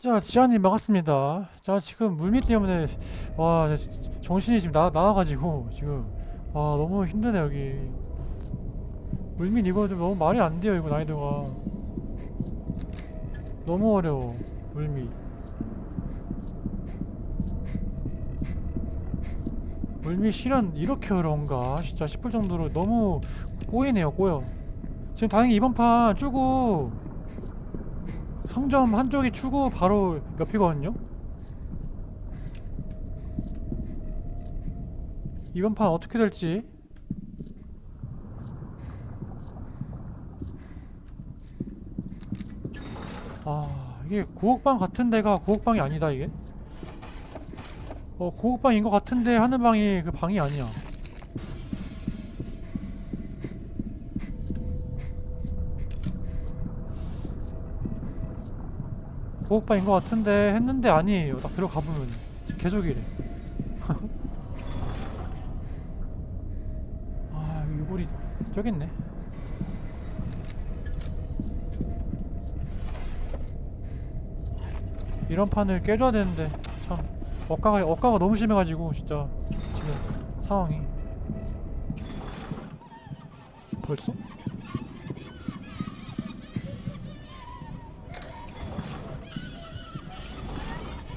자, 지아님 반갑습니다. 자, 지금 물밑 때문에 와 저- 정신이 지금 나 나와가지고 지금 와 너무 힘드네 여기. 물밑 이거 좀 너무 말이 안 돼요 이거 난이도가. 너무 어려워 물밑. 물밑 실현 이렇게 어려운가 진짜 싶을 정도로 너무 꼬이네요 꼬여. 지금 다행히 이번 판 쭈고 성점 한쪽이 추고 바로 옆이거든요. 이번 판 어떻게 될지. 아 이게 고옥방 같은 데가 고옥방이 아니다 이게. 어 고옥방인 것 같은데 하는 방이 그 방이 아니야. 고옥방인 것 같은데 했는데 아니에요. 딱 들어가 보면 계속 이래. 아 유골이 저기 있네. 이런 판을 깨줘야 되는데 참 억가가 억가가 너무 심해가지고 진짜 지금 상황이 벌써?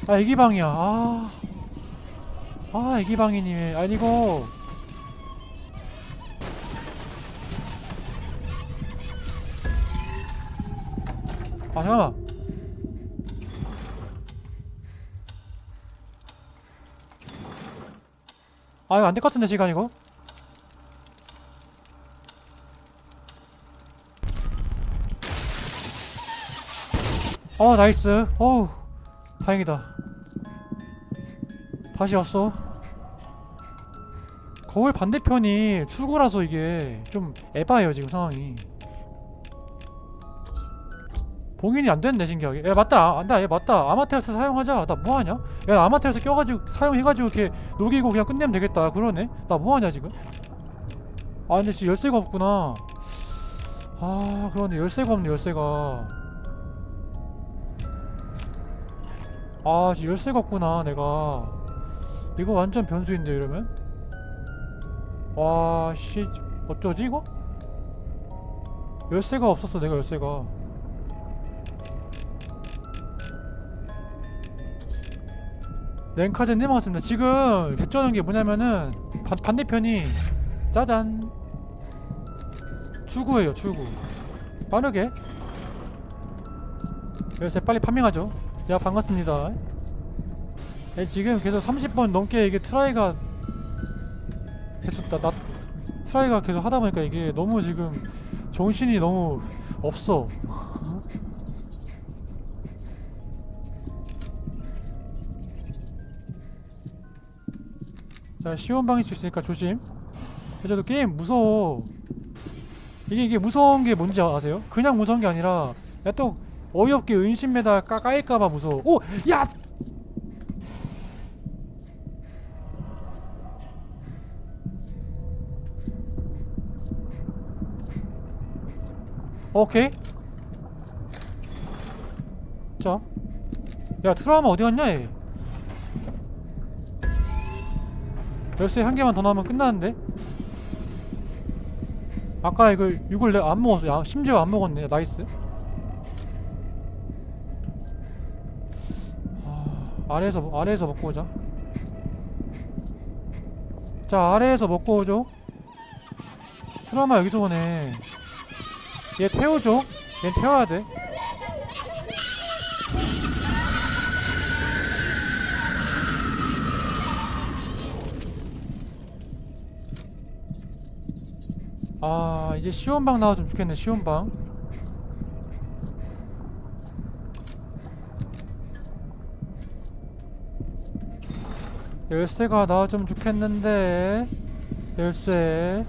아 애기방이야. 아. 아 애기방이님이 아니 이거. 아 잠깐만. 아 이거 안 될 것 같은데 시간 이거? 어 나이스. 어우 다행이다. 다시 왔어. 거울 반대편이 출구라서 이게 좀 에바예요 지금 상황이. 봉인이 안 됐네 신기하게. 야 맞다. 안다 얘 맞다. 아마테라스 사용하자. 나 뭐하냐? 야 아마테라스 껴가지고 사용해가지고 이렇게 녹이고 그냥 끝내면 되겠다. 그러네. 나 뭐하냐 지금? 아 근데 지금 열쇠가 없구나. 아 그런데 열쇠가 없네 열쇠가 아 지금 열쇠가 없구나 내가. 이거 완전 변수인데 이러면? 와씨 어쩌지 이거? 열쇠가 없었어 내가 열쇠가. 랭카제님 반갑습니다. 지금 개쩌는 게 뭐냐면은 반, 반대편이 짜잔. 출구예요 출구. 빠르게. 열쇠 빨리 판명하죠 야 반갑습니다. 예, 지금 계속 30번 넘게 이게 트라이가 계속 나, 나 트라이가 계속 하다 보니까 이게 너무 지금 정신이 너무 없어. 자 쉬운 방일 수 있으니까 조심. 저도 게임 무서워. 이게 이게 무서운 게 뭔지 아세요? 그냥 무서운 게 아니라 야 또 어이없게 은신 메달 까, 까일까봐 무서워. 오! 야! 오케이. 자. 야 트라우마 어디 갔냐 얘? 열쇠 한 개만 더 나오면 끝나는데? 아까 이거 이걸 내가 안 먹었어. 야 심지어 안 먹었네. 나이스 아, 아래에서 먹- 아래에서 먹고 오자. 자 아래에서 먹고 오죠. 트라우마 여기서 오네. 얘 태워줘. 얘 태워야 돼. 아 이제 쉬운 방 나와주면 좋겠네 쉬운 방 열쇠가 나와주면 좋겠는데. 열쇠.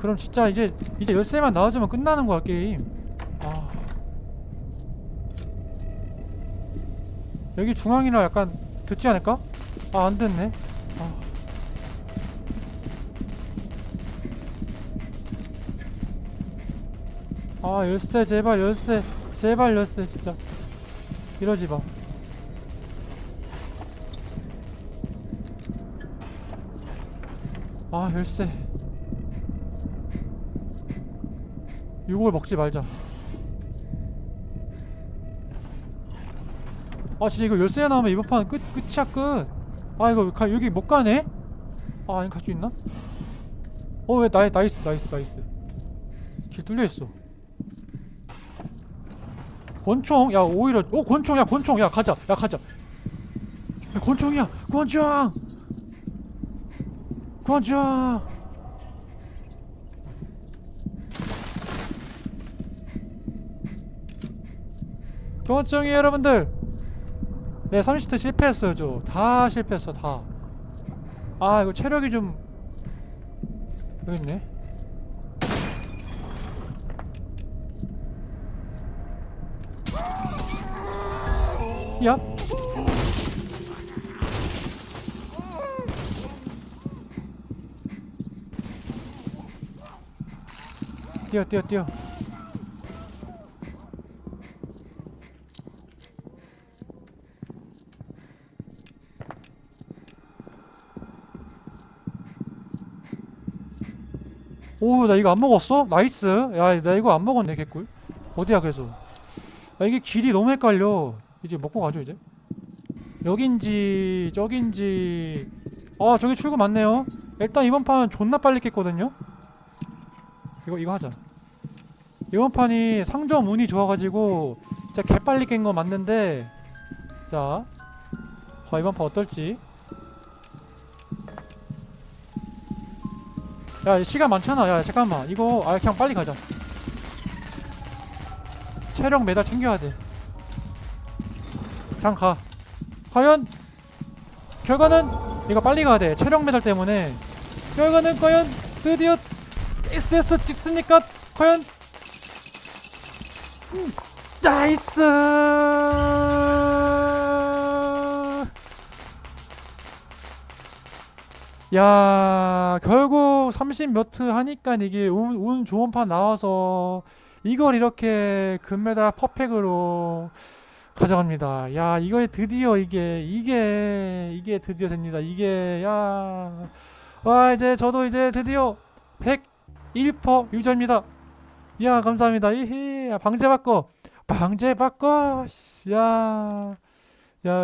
그럼 진짜 이제 이제 열쇠만 나와주면 끝나는 거야 게임. 아. 여기 중앙이라 약간 듣지 않을까? 아 안됐네. 아 열쇠 제발 열쇠. 제발 열쇠 진짜. 이러지 마. 아 열쇠. 이걸 먹지 말자. 아 진짜 이거 열쇠 나오면 이번 판 끝 끝이야 끝. 아 이거 가, 여기 못 가네? 아 아니 갈 수 있나? 어왜 나이 나이스 나이스 나이스. 길 뚫려 있어. 권총 야 오히려 어 권총 야 권총 야 가자 야 가자. 야, 권총이야 권총. 권총. 권총이 여러분들. 네 30트 실패했어요 저. 다 실패했어 다. 아 이거 체력이 좀 여기 있네. 야. 뛰어 뛰어 뛰어. 오, 나 이거 안 먹었어? 나이스. 야, 나 이거 안 먹었네, 개꿀. 어디야, 그래서. 아, 이게 길이 너무 헷갈려. 이제 먹고 가죠, 이제. 여긴지, 저긴지. 아, 저기 출구 맞네요. 일단 이번 판 존나 빨리 깼거든요. 이거, 이거 하자. 이번 판이 상점 운이 좋아가지고, 진짜 개빨리 깬 거 맞는데, 자. 아, 이번 판 어떨지. 야 시간 많잖아. 야 잠깐만. 이거 아 그냥 빨리 가자. 체력 메달 챙겨야 돼. 그냥 가. 과연 결과는 이거 빨리 가야 돼. 체력 메달 때문에. 결과는 과연 드디어 SS 찍습니까? 과연 음, 나이스 야 결국 30몇트 하니까 이게 운, 운 좋은 판 나와서 이걸 이렇게 금메달 퍼펙으로 가져갑니다. 야 이거 드디어 이게 이게 이게 드디어 됩니다. 이게 야 와 이제 저도 이제 드디어 101% 유저입니다. 야 감사합니다. 이히. 방제바꿔 방제바꿔 야야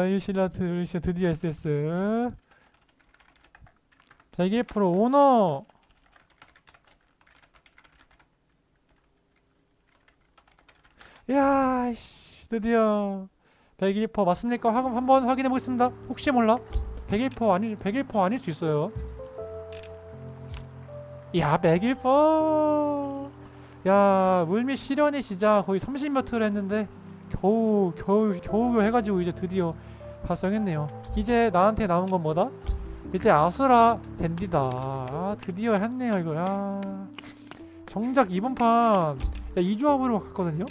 일실라트 일실 드디어 SS 101% 오너 야 씨, 드디어. 101% 맞습니까? 한- 한번 확인해 보겠습니다. 혹시 몰라? 101% 아니 101% 아닐 수 있어요. 야 101%. 야 물밑 시련의 시작 거의 30몇 트를 했는데 겨우 겨우 겨우 해가지고 이제 드디어 달성했네요 이제 나한테 남은 건 뭐다? 이제 아수라 댄디다. 아, 드디어 했네요, 이거. 야. 정작 이번 판, 야, 이 조합으로 갔거든요?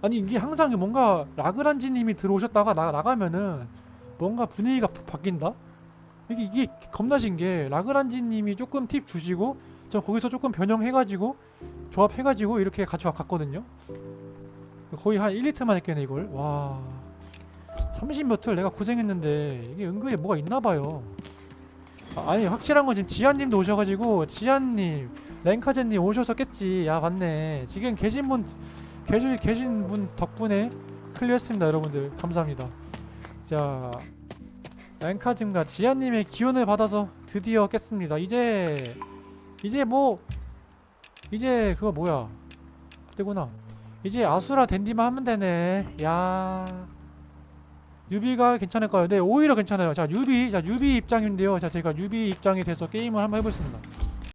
아니, 이게 항상 뭔가 라그란지 님이 들어오셨다가 나, 나가면은 뭔가 분위기가 바- 바뀐다? 이게, 이게 겁나 신기해. 라그란지 님이 조금 팁 주시고, 저 거기서 조금 변형해가지고, 조합해가지고 이렇게 같이 갔거든요? 거의 한 1, 2트만 했겠네, 이걸. 와. 30몇틀 내가 고생했는데 이게 은근히 뭐가 있나봐요 아, 아니 확실한 건 지금 지한님도 오셔가지고 지한님 랭카제님 오셔서겠지 야 맞네 지금 계신 분 계신, 계신 분 덕분에 클리어했습니다 여러분들 감사합니다 자 랭카즘과 지한님의 기운을 받아서 드디어 깼습니다 이제 이제 뭐 이제 그거 뭐야 되구나 이제 아수라 댄디만 하면 되네 야 뉴비가 괜찮을까요? 네, 오히려 괜찮아요. 자, 뉴비, 자, 뉴비 입장인데요. 자, 제가 뉴비 입장이 돼서 게임을 한번 해보겠습니다.